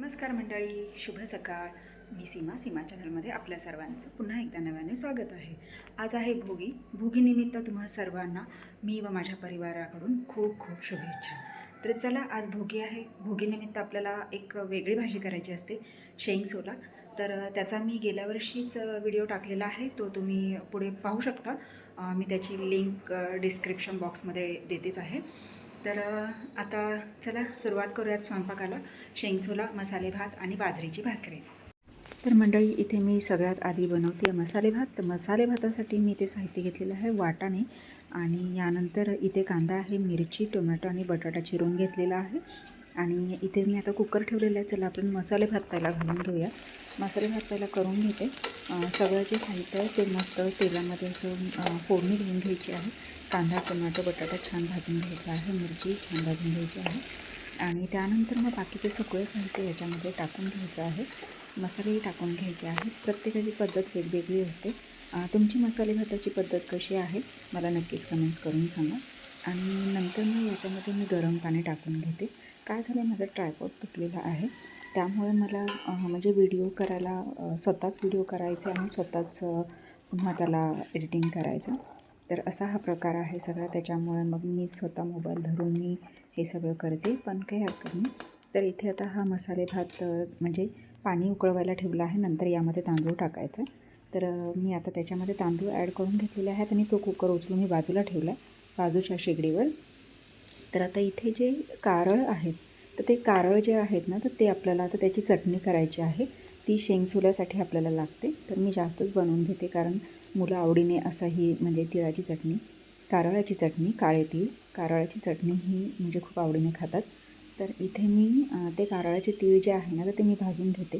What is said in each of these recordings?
नमस्कार मंडळी शुभ सकाळ. मी सीमा सीमा चॅनलमध्ये आपल्या सर्वांचं पुन्हा एकदा नव्याने स्वागत आहे. आज आहे भोगी. भोगीनिमित्त तुम्हा सर्वांना मी व माझ्या परिवाराकडून खूप खूप शुभेच्छा. तर चला आज भोगी आहे. भोगीनिमित्त आपल्याला एक वेगळी भाजी करायची असते शेंग सोला. तर त्याचा मी गेल्या वर्षीच व्हिडिओ टाकलेला आहे. तो तुम्ही पुढे पाहू शकता. मी त्याची लिंक डिस्क्रिप्शन बॉक्समध्ये देतेच आहे. तर आता चला सुरुवात करूयात स्वयंपाकाला. शेंगसोला मसाले भात आणि बाजरीची भाकरी. तर मंडळी इथे मी सगळ्यात आधी बनवते मसाले भात. तर मसाले भातासाठी मी इथे साहित्य घेतलेलं आहे वाटाणे आणि यानंतर इथे कांदा आहे मिरची टोमॅटो आणि बटाटा चिरून घेतलेला आहे. आणि इथे मी आता कुकर ठेवलेला आहे. चला आपण मसाले भात पहिला घालून घेऊया. मसाले भात पहिला करून घेते. सगळं जे साहित्य आहे ते मस्त तेलामध्ये असं फोडणी घेऊन घ्यायची आहे. कांदा टोमॅटो बटाटा छान भाजून घ्यायचा आहे. मिरची छान भाजून घ्यायची आहे. आणि त्यानंतर मग बाकीचे सगळे साहित्य याच्यामध्ये टाकून घ्यायचं आहे. मसालेही टाकून घ्यायचे आहेत प्रत्येकाची पद्धत वेगवेगळी असते. तुमची मसाले भाताची पद्धत कशी आहे? मला नक्कीच कमेंट्स करून सांगा. आणि नंतर मग याच्यामध्ये मी गरम पाणी टाकून घेते. काय झालं माझा ट्रायपॉड तुटलेला आहे. त्यामुळे मला म्हणजे व्हिडिओ करायला स्वतःच व्हिडिओ करायचे आणि स्वतःच पुन्हा त्याला एडिटिंग करायचं. तर असा हा प्रकार आहे सगळा. त्याच्यामुळे मग मी स्वतः मोबाईल धरून मी हे सगळं करते पण काही हरकत नाही. तर इथे आता हा मसाले भात म्हणजे पाणी उकळवायला ठेवलं आहे. नंतर यामध्ये तांदूळ टाकायचा. तर मी आता त्याच्यामध्ये तांदूळ ॲड करून घेतलेले आहेत आणि तो कुकर उचलून मी बाजूला ठेवला आहे बाजूच्या शेगडीवर. तर आता इथे जे कारळ आहेत तर ते कारळ जे आहेत ना तर ते आपल्याला आता त्याची चटणी करायची आहे. ती शेंगसुल्यासाठी आपल्याला लागते. तर मी जास्तच बनवून घेते कारण मुलं आवडीने असं ही म्हणजे तिळाची चटणी कारळाची चटणी काळे तीळ. कारळाची चटणी ही म्हणजे खूप आवडीने खातात. तर इथे मी ते कारळाचे तीळ जे आहे ना तर ते मी भाजून घेते.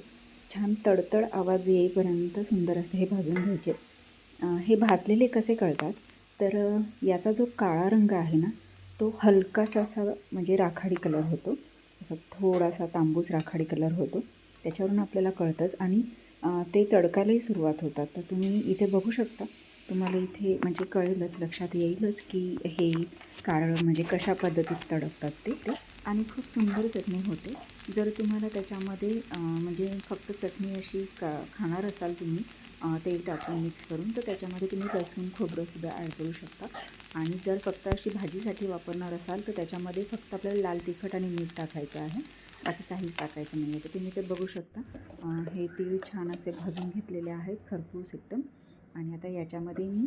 छान तडतड आवाज येईपर्यंत सुंदर असे हे भाजून घ्यायचे. हे भाजलेले कसे कळतात? तर याचा जो काळा रंग आहे ना तो हलकासा असा म्हणजे राखाडी कलर होतो. असा थोडासा तांबूस राखाडी कलर होतो. त्याच्यावरून आपल्याला कळतंच आणि ते तडकायलाही सुरुवात होतात. तर तुम्ही इथे बघू शकता. तुम्हाला इथे म्हणजे कळेलच लक्षात येईलच की हे कारळ म्हणजे कशा पद्धतीत तडकतात ते ते. आणि खूप सुंदर चटणी होते. जर तुम्हाला त्याच्यामध्ये म्हणजे फक्त चटणी अशी का खाणार असाल तुम्ही तेल टाकून मिक्स करून तर त्याच्यामध्ये तुम्ही लसूण खोबरंसुद्धा ॲड करू शकता. आणि जर फक्त अशी भाजीसाठी वापरणार असाल तर त्याच्यामध्ये फक्त आपल्याला लाल तिखट आणि मीठ टाकायचं आहे. बाकी काहीच टाकायचं नाही आहे तर तुम्ही ते बघू शकता. हे तीळ छान असे भाजून घेतलेले आहेत खरपूस एकदम. आणि आता याच्यामध्ये मी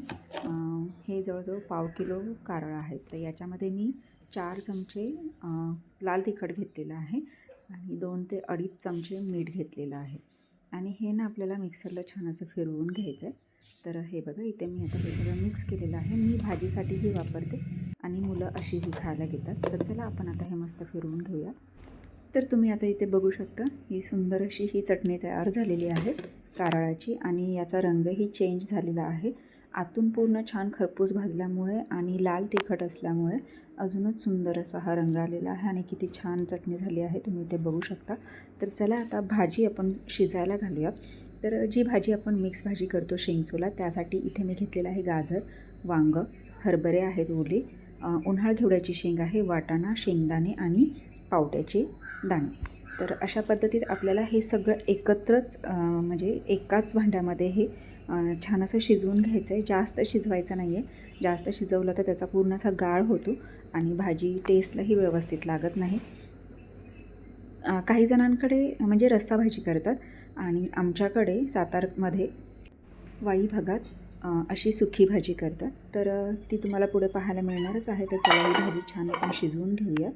हे जवळजवळ पाव किलो कारळ आहेत. तर याच्यामध्ये मी चार चमचे लाल तिखट घेतलेलं आहे आणि दोन ते अडीच चमचे मीठ घेतलेलं आहे. आणि हे ना आपल्याला मिक्सरला छान असं फिरवून घ्यायचं आहे तर हे बघा इथे मी आता हे सगळं मिक्स केलेलं आहे. मी भाजीसाठीही वापरते आणि मुलं अशीही खायला घेतात. तर चला आपण आता हे मस्त फिरवून घेऊया तर तुम्ही आता इथे बघू शकता ही सुंदर अशी ही चटणी तयार झालेली आहे कारळाची आणि याचा रंगही चेंज झालेला आहे. आतून पूर्ण छान खरपूस भाजल्यामुळे आणि लाल तिखट असल्यामुळे अजूनच सुंदर असा हा रंग आलेला आहे आणि किती छान चटणी झाली आहे. तुम्ही इथे बघू शकता. तर चला आता भाजी आपण शिजायला घालूयात. तर जी भाजी आपण मिक्स भाजी करतो शेंगसोला त्यासाठी इथे मी घेतलेलं आहे गाजर वांग हरभरे आहेत ओले उन्हाळ घेवड्याची शेंग आहे वाटाणा शेंगदाणे आणि पावट्याचे दाणे. तर अशा पद्धतीत आपल्याला हे सगळं एकत्रच म्हणजे एकाच भांड्यामध्ये हे छान असं शिजवून घ्यायचं आहे जास्त शिजवायचं नाही आहे जास्त शिजवलं तर त्याचा पूर्ण असा गाळ होतो आणि भाजी टेस्टलाही व्यवस्थित लागत नाही. काही जणांकडे म्हणजे रस्सा भाजी करतात आणि आमच्याकडे सातारमध्ये वाई भागात अशी सुकी भाजी करतात. तर ती तुम्हाला पुढे पाहायला मिळणारच आहे. तर चला ही भाजी छान आपण शिजवून घेऊया.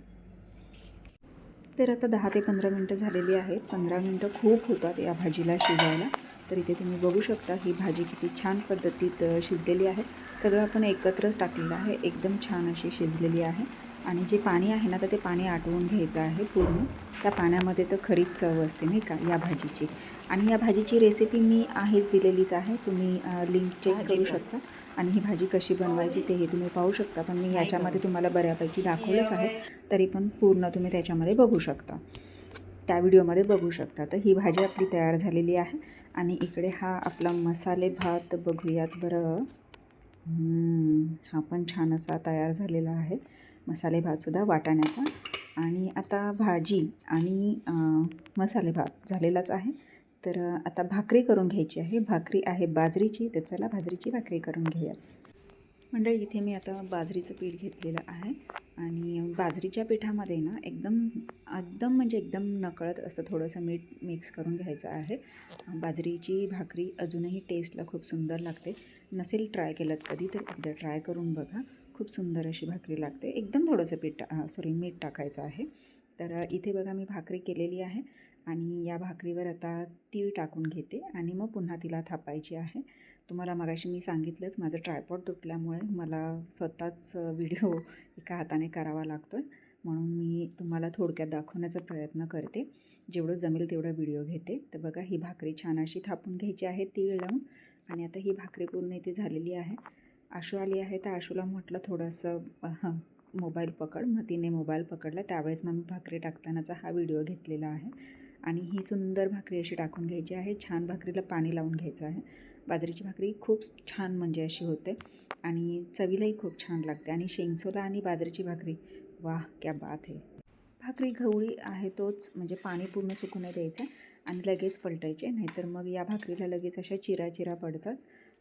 तर आता दहा ते पंधरा मिनटं झालेली आहेत. पंधरा मिनटं खूप होतात या भाजीला शिजायला. तर इथे तुम्ही बघू शकता ही भाजी किती छान पद्धतीत शिजलेली आहे. सगळं आपण एकत्रच टाकलेलं आहे. एकदम छान अशी शिजलेली आहे. आणि जे पाणी आहे ना तर ते पाणी आटवून घ्यायचं आहे पूर्ण. त्या पाण्यामध्ये तर खरीच चव असते नाही का या भाजीची. आणि या भाजीची रेसिपी मी आहेच दिलेलीच आहे. तुम्ही लिंक चेक करू शकता. आणि ही भाजी कशी बनवायची तेही तुम्ही पाहू शकता. पण मी याच्यामध्ये तुम्हाला बऱ्यापैकी दाखवलंच आहे. तरी पण पूर्ण तुम्ही त्याच्यामध्ये बघू शकता. त्या व्हिडिओमध्ये बघू शकता. तर ही भाजी आपली तयार झालेली आहे. आणि इकडे हा आपला मसाले भात बघूयात बरं. हा पण छान असा तयार झालेला आहे. मसाले भातसुद्धा वाटाण्याचा. आणि आता भाजी आणि मसाले भात झालेलाच आहे. तर आता भाकरी करून घ्यायची आहे. भाकरी आहे बाजरीची तर चला बाजरीची भाकरी करून घेऊयात. मंडळी इथे मी आता बाजरीचं पीठ घेतलेलं आहे. आणि बाजरीच्या पिठामध्ये ना एकदम एकदम म्हणजे एकदम नकळत असं थोडंसं मीठ मिक्स करून घ्यायचं आहे. बाजरीची भाकरी अजूनही टेस्टला खूप सुंदर लागते. नसेल ट्राय केलं कधी तर एकदा ट्राय करून बघा. खूप सुंदर अशी भाकरी लागते. एकदम थोडंसं पीठ सॉरी मीठ टाकायचं आहे. तर इथे बघा मी भाकरी केलेली आहे. आणि या भाकरीवर आता तीळ टाकून घेते आणि मग पुन्हा तिला थापायची आहे. तुम्हाला मगाशी मी सांगितलंच माझं ट्रायपॉड तुटल्यामुळे मला स्वतःच व्हिडिओ एका हाताने करावा लागतो आहे म्हणून मी तुम्हाला थोडक्यात दाखवण्याचा प्रयत्न करते. जेवढं जमेल तेवढं व्हिडिओ घेते. तर बघा ही भाकरी छान अशी थापून घ्यायची आहे तीळ लावून. आणि आता ही भाकरी पूर्ण इथे झालेली आहे. आशू आली आहे तर आशूला म्हटलं थोडंसं मोबाईल पकड. मग तिने मोबाईल पकडला. त्यावेळेस मग मी भाकरी टाकतानाचा हा व्हिडिओ घेतलेला आहे. आणि ही सुंदर भाकरी अशी टाकून घ्यायची आहे. छान भाकरीला पाणी लावून घ्यायचं आहे. बाजरीची भाकरी खूप छान म्हणजे अशी होते आणि चवीलाही खूप छान लागते आणि शेंगसोला आणि बाजरीची भाकरी. वाह क्या बात आहे भाकरी गवळी आहे तोच म्हणजे पाणी पूर्ण सुकू नाही द्यायचं आणि लगेच पलटायचे. नाहीतर मग या भाकरीला लगेच अशा चिरा चिरा पडतात.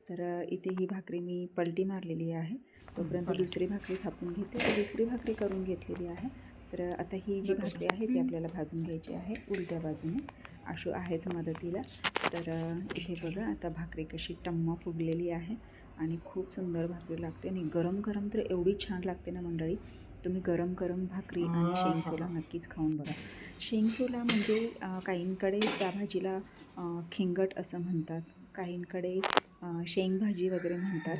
तर इथे ही भाकरी मी पलटी मारलेली आहे. तोपर्यंत दुसरी भाकरी थापून घेते. तर दुसरी भाकरी करून घेतलेली आहे. तर आता ही जी भाकरी आहे ती आपल्याला भाजून घ्यायची आहे उलट्या बाजूने. आशू आहेच मदतीला. तर इथे बघा आता भाकरी कशी टम्मा फुगलेली आहे आणि खूप सुंदर भाकरी लागते आणि गरम गरम तर एवढी छान लागते ना मंडळी. तुम्ही गरम गरम भाकरी आणि शेंगसोला नक्कीच खाऊन बघा. शेंगसोला म्हणजे काहींकडे त्या भाजीला खिंगट असं म्हणतात. काहींकडे शेंगभाजी वगैरे म्हणतात.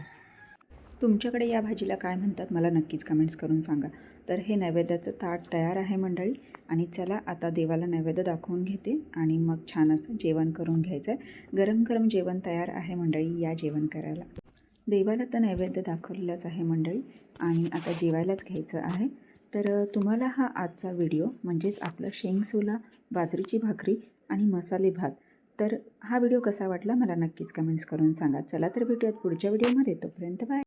तुमच्याकडे या भाजीला काय म्हणतात मला नक्कीच कमेंट्स करून सांगा. तर हे नैवेद्याचं ताट तयार आहे मंडळी. आणि चला आता देवाला नैवेद्य दाखवून घेते. आणि मग छान असं जेवण करून घ्यायचं आहे. गरम गरम जेवण तयार आहे मंडळी या जेवण करायला. देवाला तर नैवेद्य दाखवलेलाच आहे मंडळी. आणि आता जेवायलाच घ्यायचं आहे. तर तुम्हाला हा आजचा व्हिडिओ म्हणजेच आपलं शेंगसोला बाजरीची भाकरी आणि मसाले भात. तर हा व्हिडिओ कसा वाटला मला नक्कीच कमेंट्स करून सांगा. चला तर भेटूयात पुढच्या व्हिडिओमध्ये. तोपर्यंत बाय